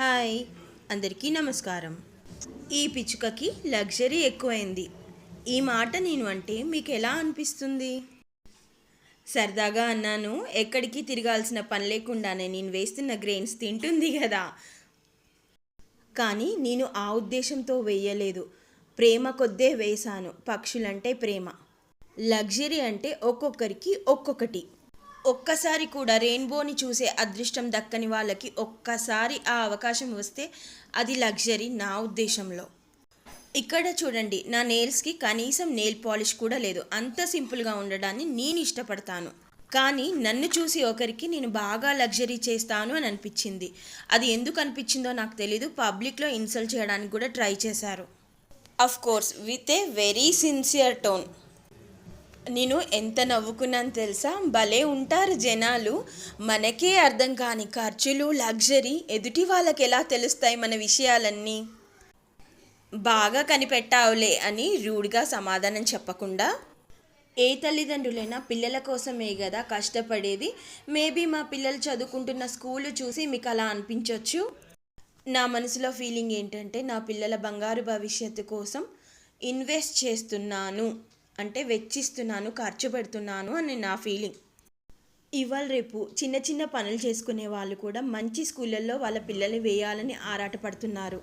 Hi అందరికీ నమస్కారం. ఈ పిచ్చుకకి లగ్జరీ ఎక్కువైంది. ఈ మాట నేను అంటే మీకు ఎలా అనిపిస్తుంది? సరదాగా అన్నాను ఎక్కడికి తిరగాల్సిన పని లేకుండానే నేను వేస్తున్న గ్రెయిన్స్ తింటుంది కదా. కానీ నేను ఆ ఉద్దేశంతో వేయలేదు. ప్రేమ కొద్దే వేశాను పక్షులంటే ప్రేమ. లగ్జరీ అంటే ఒక్కొక్కరికి ఒక్కొక్కటి. ఒక్కసారి కూడా రెయిన్బోని చూసే అదృష్టం దక్కని వాళ్ళకి ఒక్కసారి ఆ అవకాశం వస్తే అది లగ్జరీ నా ఉద్దేశంలో. ఇక్కడ చూడండి నా నెయిల్స్కి కనీసం నెయిల్ పాలిష్ కూడా లేదు. అంత సింపుల్గా ఉండడాన్ని నేను ఇష్టపడతాను. కానీ నన్ను చూసి ఒకరికి నేను బాగా లగ్జరీ చేస్తాను అని అనిపించింది. అది ఎందుకు అనిపించిందో నాకు తెలీదు. పబ్లిక్లో ఇన్సల్ట్ చేయడానికి కూడా ట్రై చేశారు. Of course with a very sincere tone. నేను ఎంత నవ్వుకున్నాను తెలుసా? భలే ఉంటారు జనాలు. మనకే అర్థం కాని ఖర్చులు లగ్జరీ ఎదుటి వాళ్ళకి ఎలా తెలుస్తాయి మన విషయాలన్నీ? బాగా కనిపెట్టావులే అని రూడ్గా సమాధానం చెప్పకుండా ఏ తల్లిదండ్రులైనా పిల్లల కోసమే కదా కష్టపడేది? మేబీ మా పిల్లలు చదువుకుంటున్న స్కూల్ చూసి మీకు అలా అనిపించవచ్చు నా మనసులో ఫీలింగ్ ఏంటంటే నా పిల్లల బంగారు భవిష్యత్తు కోసం ఇన్వెస్ట్ చేస్తున్నాను. అంటే వెచ్చిస్తున్నాను ఖర్చు పెడుతున్నాను అని నా ఫీలింగ్ ఇవాళ రేపు చిన్న చిన్న పనులు చేసుకునే వాళ్ళు కూడా మంచి స్కూళ్ళల్లో వాళ్ళ పిల్లల్ని వేయాలని ఆరాటపడుతున్నారు.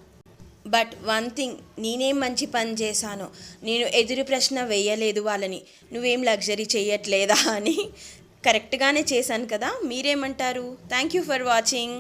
బట్ వన్ థింగ్ నేనేం మంచి పని చేశాను నేను ఎదురు ప్రశ్న వేయలేదు వాళ్ళని. నువ్వేం లగ్జరీ చేయట్లేదా అని. కరెక్ట్గానే చేశాను కదా మీరేమంటారు? Thank you for watching